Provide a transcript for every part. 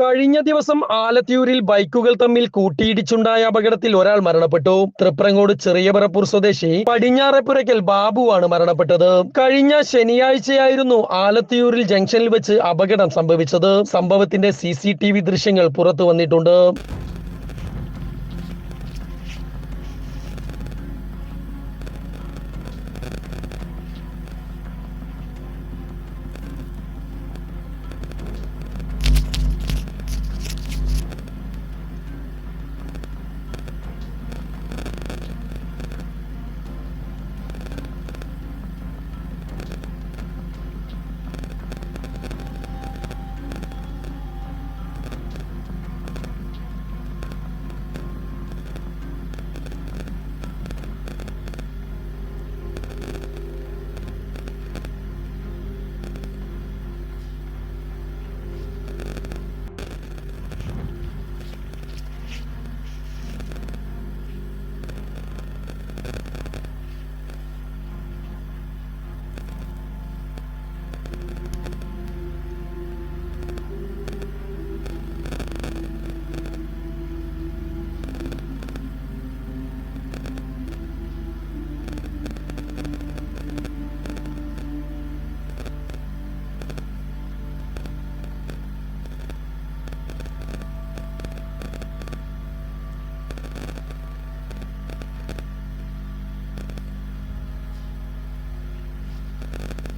കഴിഞ്ഞ ദിവസം ആലത്തിയൂരിൽ ബൈക്കുകൾ തമ്മിൽ കൂട്ടിയിടിച്ചുണ്ടായ അപകടത്തിൽ ഒരാൾ മരണപ്പെട്ടു. തൃപ്രങ്ങോട് ചെറിയപറപ്പൂർ സ്വദേശി പടിഞ്ഞാറെപ്പുരയ്ക്കൽ ബാബുവാണ് മരണപ്പെട്ടത്. കഴിഞ്ഞ ശനിയാഴ്ചയായിരുന്നു ആലത്തിയൂരിൽ ജംഗ്ഷനിൽ വെച്ച് അപകടം സംഭവിച്ചത്. സംഭവത്തിന്റെ സി ദൃശ്യങ്ങൾ പുറത്തു വന്നിട്ടുണ്ട്.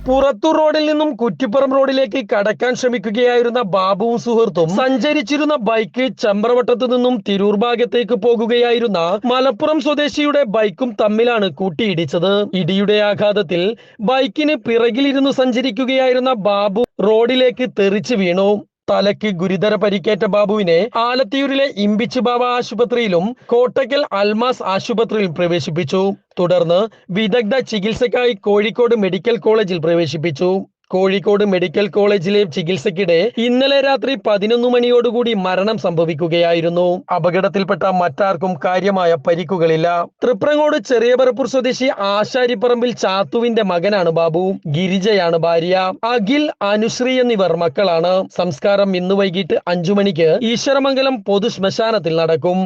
പുറത്തു റോഡിൽ നിന്നും കുറ്റിപ്പുറം റോഡിലേക്ക് കടക്കാൻ ശ്രമിക്കുകയായിരുന്ന ബാബുവും സുഹൃത്തും സഞ്ചരിച്ചിരുന്ന ബൈക്ക് ചമ്പ്രവട്ടത്തു നിന്നും തിരൂർ ഭാഗത്തേക്ക് പോകുകയായിരുന്ന മലപ്പുറം സ്വദേശിയുടെ ബൈക്കും തമ്മിലാണ് കൂട്ടിയിടിച്ചത്. ഇടിയുടെ ആഘാതത്തിൽ ബൈക്കിന് പിറകിലിരുന്നു സഞ്ചരിക്കുകയായിരുന്ന ബാബു റോഡിലേക്ക് തെറിച്ചു വീണു. തലയ്ക്ക് ഗുരുതര പരിക്കേറ്റ ബാബുവിനെ ആലത്തിയൂരിലെ ഇമ്പിച്ച് ബാബ ആശുപത്രിയിലും കോട്ടക്കൽ അൽമാസ് ആശുപത്രിയിലും പ്രവേശിപ്പിച്ചു. തുടർന്ന് വിദഗ്ധ ചികിത്സയ്ക്കായി കോഴിക്കോട് മെഡിക്കൽ കോളേജിൽ പ്രവേശിപ്പിച്ചു. കോഴിക്കോട് മെഡിക്കൽ കോളേജിലെ ചികിത്സയ്ക്കിടെ ഇന്നലെ രാത്രി പതിനൊന്ന് മണിയോടുകൂടി മരണം സംഭവിക്കുകയായിരുന്നു. അപകടത്തിൽപ്പെട്ട മറ്റാർക്കും കാര്യമായ പരിക്കുകളില്ല. തൃപ്രങ്ങോട് ചെറിയപറപ്പൂർ സ്വദേശി ആശാരിപ്പറമ്പിൽ ചാത്തുവിന്റെ മകനാണ് ബാബു. ഗിരിജയാണ് ഭാര്യ. അഖിൽ അനുശ്രീ എന്നിവർ മക്കളാണ്. സംസ്കാരം ഇന്ന് വൈകിട്ട് അഞ്ചു മണിക്ക് ഈശ്വരമംഗലം പൊതു ശ്മശാനത്തിൽ നടക്കും.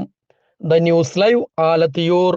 The news live Alathiyur.